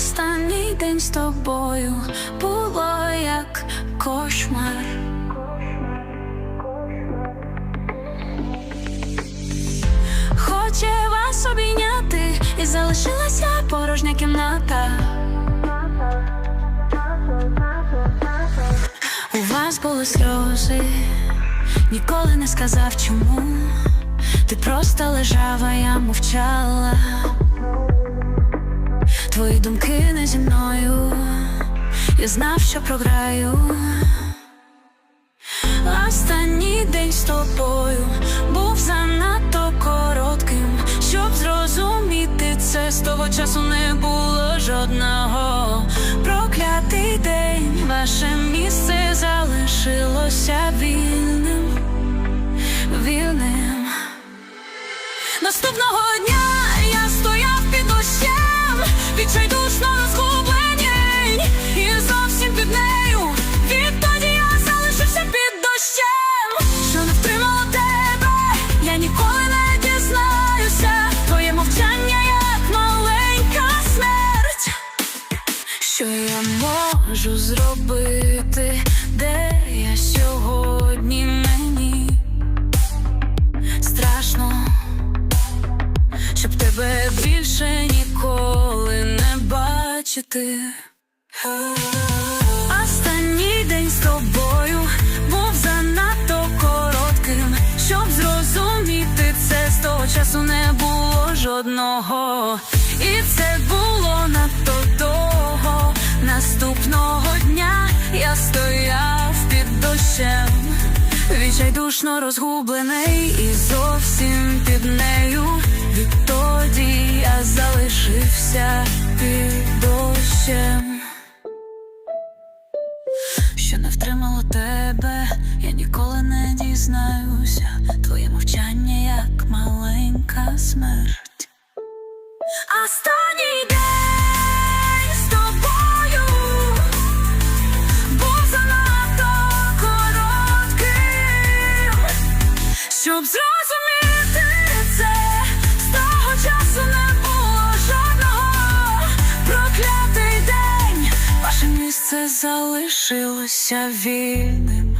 Останній день з тобою було як кошмар. Хоче вас обійняти, і залишилася порожня кімната. У вас були сльози, ніколи не сказав чому. Ти просто лежав, а я мовчала. Думки не зі мною, я знав, що програю. Останній день з тобою був занадто коротким, щоб зрозуміти це з того часу не було жодного. Проклятий день, ваше місце залишилося вільним, вільним. Наступного дня можу зробити, де я сьогодні мені страшно щоб тебе більше ніколи не бачити. Останній день з тобою був занадто коротким, щоб зрозуміти це з того часу не було жодного. І це було надто довго. Наступного Відчайдушно розгублений і зовсім під нею. Відтоді я залишився під дощем. Що не втримало тебе, я ніколи не дізнаюся. Твоє мовчання як маленька смерть. Останній день щоб зрозуміти це, з того часу не було жодного проклятий день. Ваше місце залишилося вільним.